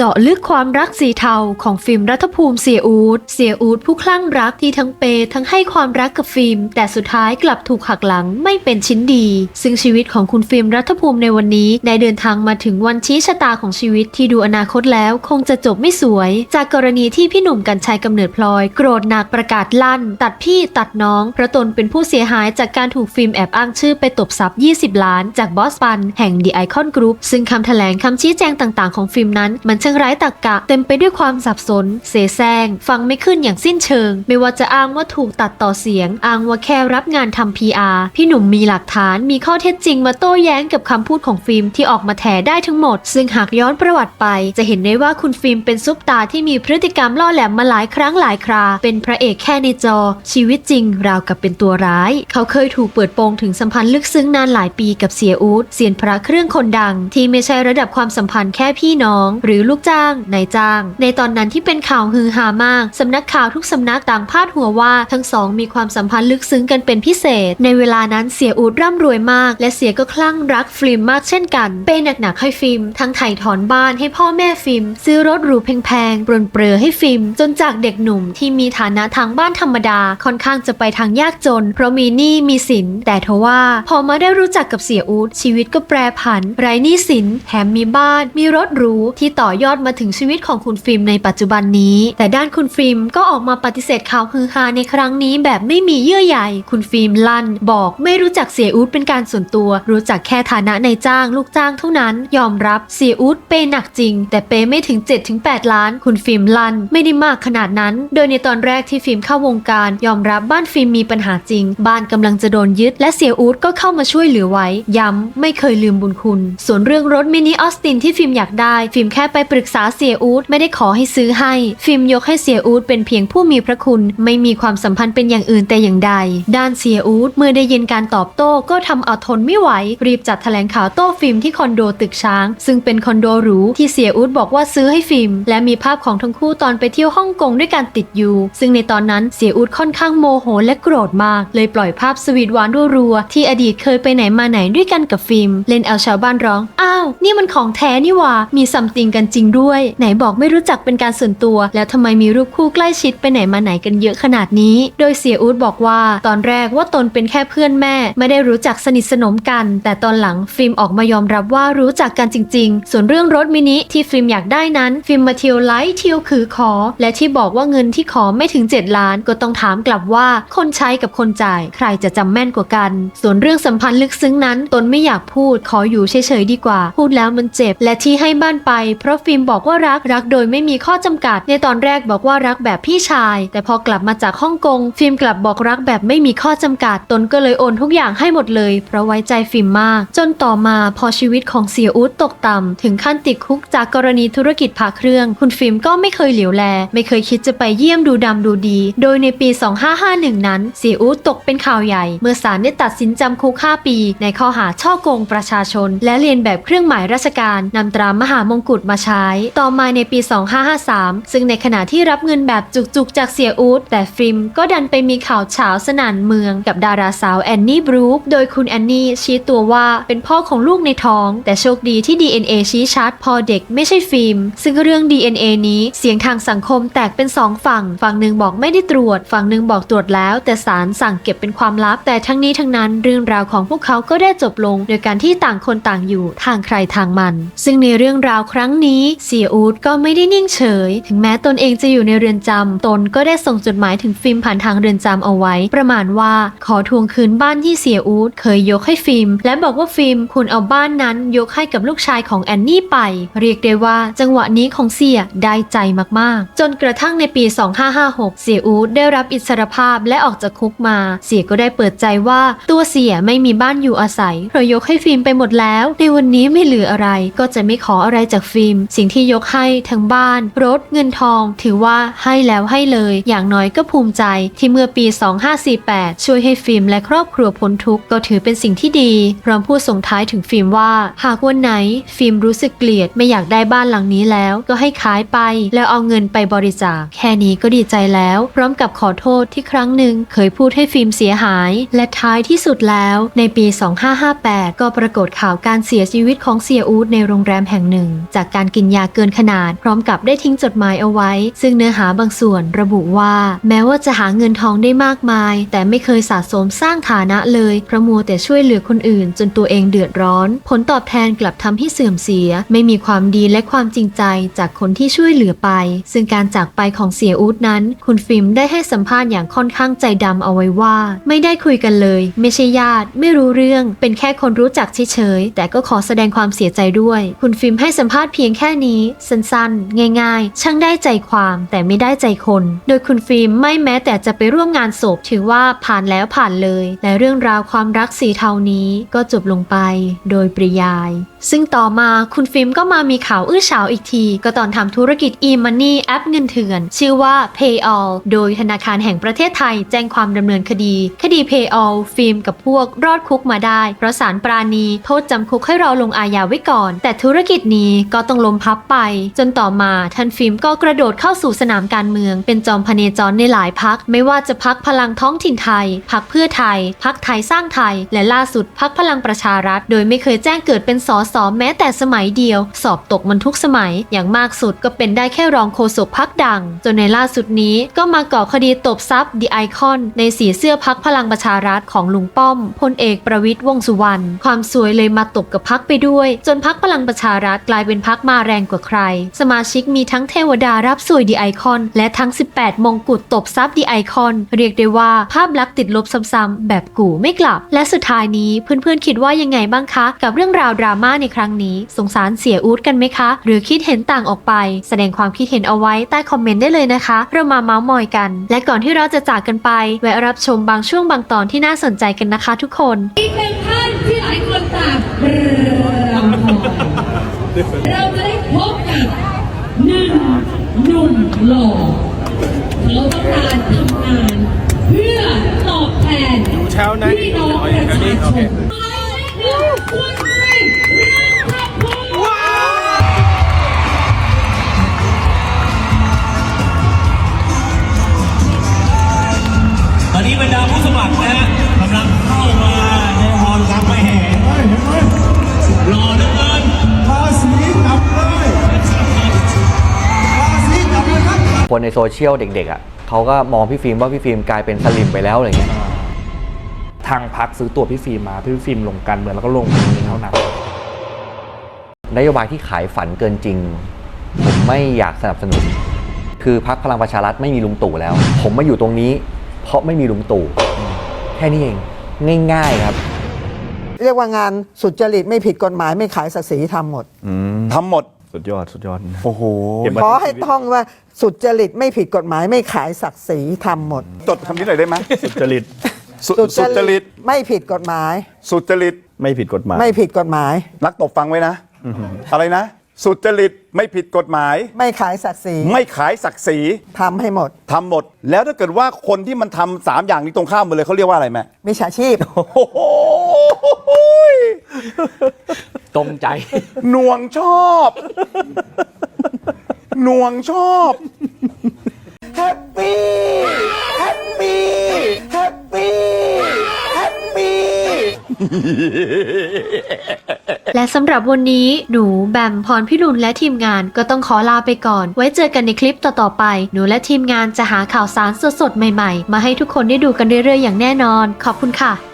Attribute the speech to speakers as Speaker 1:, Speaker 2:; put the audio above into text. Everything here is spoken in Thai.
Speaker 1: เจาะลึกความรักสีเทาของฟิล์มรัฐภูมิเสียอูดเสียอูดผู้คลั่งรักที่ทั้งเปย์ทั้งให้ความรักกับฟิล์ม แต่สุดท้ายกลับถูกหักหลังไม่เป็นชิ้นดี ซึ่งชีวิตของคุณฟิล์มรัฐภูมิในวันนี้ได้เดินทางมาถึงวันชี้ชะตาของชีวิตที่ดูอนาคตแล้วคงจะจบไม่สวย จากกรณีที่พี่หนุ่มกัญชัยกำเนิดพลอย โกรธหนักประกาศลั่น ตัดพี่ตัดน้องเพราะตนเป็นผู้เสียหายจากการถูกฟิล์มแอบอ้างชื่อไปตบทรัพย์ 20 ล้าน จากบอสปันแห่ง The Icon Group ซึ่งคำแถลงคำชี้แจงต่างๆของฟิล์มนั้นมันชางไร้ตรรกะ เต็มไปด้วยความสับสน เสแสร้งฟังไม่ขึ้นอย่างสิ้นเชิง ไม่ว่าจะอ้างว่าถูกตัดต่อเสียง อ้างว่าแค่รับงานทำ PR พี่หนุ่มมีหลักฐานมีข้อเท็จจริงมาโต้แย้งกับคำพูดของฟิล์มที่ออกมาแถได้ทั้งหมด ซึ่งหากย้อนประวัติไป จะเห็นได้ว่าคุณฟิล์มเป็นซุปตาที่มีพฤติกรรมล่อแหลมมาหลายครั้งหลายครา เป็นพระเอกแค่ในจอ ชีวิตจริงราวกับเป็นตัวร้าย เขาเคยถูกเปิดโปงถึงสัมพันธ์ลึกซึ้งนานหลายปีกับเสียอูดเสียนพระเครื่องคนดัง ที่ไม่ใช่ระดับความสัมพันธ์แค่พี่น้อง หรือลูกจ้างนายจ้าง ในตอนนั้นที่เป็นข่าวฮือฮามากสำนักข่าวทุกสำนักต่างพาดหัวว่าทั้งสองมีความสัมพันธ์ลึกซึ้งกันเป็นพิเศษ ในเวลานั้นเสียอูดร่ำรวยมาก และเสียก็คลั่งรักฟิล์มมากเช่นกันเป็นหนักๆให้ฟิล์มทั้งไถ่ถอนบ้านให้พ่อแม่ฟิล์มซื้อรถหรูแพงๆปรนเปรอให้ฟิล์มจนจากเด็กหนุ่มที่มีฐานะทางบ้านธรรมดาค่อนข้างจะไปทางยากจน เพราะมีหนี้มีสิน แต่ทว่าพอมาได้รู้จักกับเสียอูดชีวิตก็แปรผันไร้หนี้สินแถมมีบ้าน มีรถหรูที่ต่อยอดมาถึงชีวิตของคุณฟิล์มในปัจจุบันนี้ แต่ด้านคุณฟิล์มก็ออกมาปฏิเสธข่าวฮือฮาในครั้งนี้แบบไม่มีเยื่อใยคุณฟิล์มลั่น บอกไม่รู้จักเสียอูดเป็นการส่วนตัว รู้จักแค่ฐานะในจ้างลูกจ้างเท่านั้น ยอมรับเสียอูดเปหนักจริง แต่เปไม่ถึง 7-8 ล้าน คุณฟิล์มลั่น ไม่ได้มากขนาดนั้น โดยในตอนแรกที่ฟิล์มเข้าวงการ ยอมรับบ้านฟิล์มมีปัญหาจริง บ้านกำลังจะโดนยึด และเสียอูดก็เข้ามาช่วยเหลือไว้ ย้ำไม่เคยลืมบุญคุณ ส่วนเรื่องรถมินิออสตินที่ฟิล์มอยากได้ฟิล์มแค่ไปปรึึกษาเสียอูดไม่ได้ขอให้ซื้อให้ ฟิล์มยกให้เสียอูดเป็นเพียงผู้มีพระคุณ ไม่มีความสัมพันธ์เป็นอย่างอื่นแต่อย่างใด ด้านเสียอูดเมื่อได้ยินการตอบโต้ก็ทำเอาทนไม่ไหว รีบจัดแถลงข่าวโต้ฟิล์มที่คอนโดตึกช้าง ซึ่งเป็นคอนโดหรูที่เสียอูดบอกว่าซื้อให้ฟิล์มและมีภาพของทั้งคู่ตอนไปเที่ยวฮ่องกงด้วยกันติดอยู่ ซึ่งในตอนนั้นเสียอูดค่อนข้างโมโหและโกรธมาก เลยปล่อยภาพสวีทหวานรัวๆที่อดีตเคยไปไหนมาไหนด้วยกันกับฟิล์มเล่นเอาชาวบ้านร้อง อ้าว นี่มันของแท้นี่หว่ามีซัมติงกันจริงด้วย ไหนบอกไม่รู้จักเป็นการส่วนตัว แล้วทำไมมีรูปคู่ใกล้ชิดไปไหนมาไหนกันเยอะขนาดนี้ โดยเสียอูดบอกว่า ตอนแรกว่าตนเป็นแค่เพื่อนแม่ ไม่ได้รู้จักสนิทสนมกัน แต่ตอนหลังฟิล์มออกมายอมรับว่ารู้จักกันจริง ๆ ส่วนเรื่องรถมินิที่ฟิล์มอยากได้นั้น ฟิล์มมาเที่ยวไลท์เที่ยวคือขอ และที่บอกว่าเงินที่ขอไม่ถึง 7 ล้าน ก็ต้องถามกลับว่าคนใช้กับคนจ่าย ใครจะจำแม่นกว่ากัน ส่วนเรื่องสัมพันธ์ลึกซึ้งนั้น ตนไม่อยากพูดขออยู่เฉยๆดีกว่า พูดแล้วมันเจ็บ และที่ให้บ้านไปเพราะฟิล์มบอกว่ารักรักโดยไม่มีข้อจำกัด ในตอนแรกบอกว่ารักแบบพี่ชาย แต่พอกลับมาจากฮ่องกง ฟิล์มกลับบอกรักแบบไม่มีข้อจำกัด ตนก็เลยโอนทุกอย่างให้หมดเลย เพราะไว้ใจฟิล์มมาก จนต่อมาพอชีวิตของเสียอู๊ดตกต่ำถึงขั้นติดคุกจากกรณีธุรกิจผาเครื่อง คุณฟิล์มก็ไม่เคยเหลียวแล ไม่เคยคิดจะไปเยี่ยมดูดำดูดี โดยในปี 2551 นั้น เสียอู๊ดตกเป็นข่าวใหญ่ เมื่อศาลได้ตัดสินจำคุก5ปี ในข้อหาช่อโกงประชาชน และเรียนแบบเครื่องหมายราชการนำตรามหามงกุฎมาใช้ต่อมาในปี 2553 ซึ่งในขณะที่รับเงินแบบจุกๆ จากเสียอูดแต่ฟิล์มก็ดันไปมีข่าวเฉาสนันเมืองกับดาราสาวแอนนี่บรูคโดยคุณแอนนี่ชี้ตัวว่าเป็นพ่อของลูกในท้อง แต่โชคดีที่ DNA ชี้ชัดพอเด็กไม่ใช่ฟิล์ม ซึ่งเรื่อง DNA นี้เสียงทางสังคมแตกเป็นสองฝั่ง ฝั่งหนึ่งบอกไม่ได้ตรวจ ฝั่งหนึ่งบอกตรวจแล้ว แต่ศาลสั่งเก็บเป็นความลับ แต่ทั้งนี้ทั้งนั้นเรื่องราวของพวกเขาก็ได้จบลง โดยการที่ต่างคนต่างอยู่ทางใครทางมัน ซึ่งในเรื่องราวครั้งนี้เสียอูดก็ไม่ได้นิ่งเฉย ถึงแม้ตนเองจะอยู่ในเรือนจำตนก็ได้ส่งจดหมายถึงฟิล์มผ่านทางเรือนจำเอาไว้ ประมาณว่าขอทวงคืนบ้านที่เสียอูดเคยยกให้ฟิล์ม และบอกว่าฟิล์มคุณเอาบ้านนั้นยกให้กับลูกชายของแอนนี่ไป เรียกได้ว่าจังหวะนี้ของเสียได้ใจมากๆ จนกระทั่งในปี 2556 เสียอูดได้รับอิสรภาพและออกจากคุกมา เสียก็ได้เปิดใจว่าตัวเสียไม่มีบ้านอยู่อาศัยเพราะยกให้ฟิล์มไปหมดแล้ว ในวันนี้ไม่เหลืออะไรก็จะไม่ขออะไรจากฟิล์มสิ่งที่ยกให้ทั้งบ้าน รถเงินทอง ถือว่าให้แล้วให้เลย อย่างน้อยก็ภูมิใจ ที่เมื่อปี 2548 ช่วยให้ฟิล์มและครอบครัวพ้นทุกข์ก็ถือเป็นสิ่งที่ดีพร้อมพูดส่งท้ายถึงฟิล์มว่า หากวันไหน ฟิล์มรู้สึกเกลียดไม่อยากได้บ้านหลังนี้แล้วก็ให้ขายไป แล้วเอาเงินไปบริจาค แค่นี้ก็ดีใจแล้ว พร้อมกับขอโทษที่ครั้งหนึ่งเคยพูดให้ฟิล์มเสียหาย และท้ายที่สุดแล้วในปี 2558 ก็ปรากฏข่าวการเสียชีวิตของเสียอูดในโรงแรมแห่งหนึ่ง จากการกินญาเกินขนาด พร้อมกับได้ทิ้งจดหมายเอาไว้ ซึ่งเนื้อหาบางส่วนระบุว่า แม้ว่าจะหาเงินทองได้มากมาย แต่ไม่เคยสะสมสร้างฐานะเลยเพราะมัวแต่ช่วยเหลือคนอื่น จนตัวเองเดือดร้อน ผลตอบแทนกลับทำให้เสื่อมเสีย ไม่มีความดีและความจริงใจจากคนที่ช่วยเหลือไป ซึ่งการจากไปของเสียอูดนั้น คุณฟิล์มได้ให้สัมภาษณ์อย่างค่อนข้างใจดำเอาไว้ว่า ไม่ได้คุยกันเลย ไม่ใช่ญาติ ไม่รู้เรื่อง เป็นแค่คนรู้จักเฉยๆแต่ก็ขอแสดงความเสียใจด้วย คุณฟิล์มให้สัมภาษณ์เพียงแค่นี้สั้นๆ ง่ายๆ ช่างได้ใจความแต่ไม่ได้ใจคน โดยคุณฟิล์มไม่แม้แต่จะไปร่วมงานศพถือว่าผ่านแล้วผ่านเลยและเรื่องราวความรักสีเทานี้ก็จบลงไปโดยปริยายซึ่งต่อมาคุณฟิล์มก็มามีข่าวอื้อฉาวอีกที ก็ตอนทำธุรกิจ e-money แอปเงินเถื่อน ชื่อว่า Payall โดยธนาคารแห่งประเทศไทยแจ้งความดำเนินคดี คดี Payall ฟิล์มกับพวกรอดคุกมาได้ เพราะศาลปราณี โทษจำคุกให้รอลงอาญาไว้ก่อน แต่ธุรกิจนี้ก็ต้องล้มพับไป จนต่อมาท่านฟิล์มก็กระโดดเข้าสู่สนามการเมือง เป็นจอมพเนจรในหลายพัก ไม่ว่าจะพักพลังท้องถิ่นไทย พักเพื่อไทย พักไทยสร้างไทย และล่าสุดพักพลังประชารัฐ โดยไม่เคยแจ้งเกิดเป็นสสแม้แต่สมัยเดียว สอบตกมันทุกสมัยอย่างมากสุดก็เป็นได้แค่รองโฆษกพักดัง จนในล่าสุดนี้ก็มาก่อคดีตบทรัพย์ดีไอคอนในสีเสื้อพักพลังประชารัฐของลุงป้อมพลเอกประวิตยวงษ์สุวรรณความสวยเลยมาตกกับพักไปด้วย จนพักพลังประชารัฐกลายเป็นพักมาแรงกว่าใคร สมาชิกมีทั้งเทวดารับสวยดีไอคอน และทั้ง 18 มงกุฎตบทรัพย์ดีไอคอน เรียกได้ว่าภาพลักษณ์ติดลบซ้ำๆแบบกูไม่กลับ และสุดท้ายนี้เพื่อนๆคิดว่ายังไงบ้างคะ กับเรื่องราวดราม่าในครั้งนี้ สงสารเสียอูดกันไหมคะ หรือคิดเห็นต่างออกไป แสดงความคิดเห็นเอาไว้ใต้คอมเมนต์ได้เลยนะคะ เรามาเมาส์มอยกัน และก่อนที่เราจะจากกันไปแวะรับชมบางช่วงบางตอนที่น่าสนใจกันนะคะ ทุกคน
Speaker 2: อีกหนึ่งท่านที่หลายคนตามรอคอยเราจะได้พบกับหนึ่งหนุ่มหล่อเขาต้องการทำงาน เพื่อตอบแทน
Speaker 3: แถวไหน
Speaker 2: พี่น้องประชาชนคุ
Speaker 4: ครับ
Speaker 5: คนในโซเชียลเด็กๆอะเขาก็มองพี่ฟิล์มว่าพี่ฟิล์มกลายเป็นสลิมไปแล้วอะไรเงี้ย
Speaker 3: ทางพักซื้อตัวพี่ฟิล์มมาพี่ฟิล์มลงการเมืองแล้วก็ลงตรงนี้เท่านั้น
Speaker 5: นโยบายที่ขายฝันเกินจริง ผมไม่อยากสนับสนุน คือพักพลังประชารัฐไม่มีลุงตู่แล้ว ผมมาอยู่ตรงนี้ เพราะไม่มีลุงตู่แค่นี้เองง่ายๆครับ
Speaker 6: เรียกว่างานสุจริตไม่ผิดกฎหมายไม่ขายศักดิ์ศรีทำหมด
Speaker 4: ทำหมด
Speaker 3: สุดยอดสุดยอด
Speaker 4: โอ้โห
Speaker 3: เก็บไว้
Speaker 6: ขอให้ท่องว่าสุจริตไม่ผิดกฎหมายไม่ขายศักดิ์ศรีทำหมด
Speaker 4: จดคำนี้หน่อยได้ไหม
Speaker 3: สุจริต
Speaker 4: สุสุจริต
Speaker 6: ไม่ผิดกฎหมาย
Speaker 4: สุจริต
Speaker 3: ไม่ผิดกฎหมาย
Speaker 6: ไม่ผิดกฎหมาย
Speaker 4: นักตบฟังไว้นะ อะไรนะ สุจริตไม่ผิดกฎหมาย
Speaker 6: ไม่ขายศักดิ์ศรี
Speaker 4: ไม่ขายศักดิ์ศรี
Speaker 6: ทำให้หมด
Speaker 4: ทำหมด แล้วถ้าเกิดว่าคนที่มันทำสามอย่างนี้ตรงข้ามหมดเลยเขาเรียกว่าอะไรแม่
Speaker 6: มิจฉาชีพ
Speaker 4: โอ้โห
Speaker 5: ตรงใจ
Speaker 4: หน่วงชอบ หน่วงชอบแฮปปี้แฮปปี้แฮปปี้แฮปปี้
Speaker 1: และสำหรับวันนี้หนูแบมพรพิรุณและทีมงานก็ต้องขอลาไปก่อน ไว้เจอกันในคลิปต่อๆไป หนูและทีมงานจะหาข่าวสารสดๆ ใหม่ๆ มาให้ทุกคนได้ดูกันเรื่อยๆ อย่างแน่นอน ขอบคุณค่ะ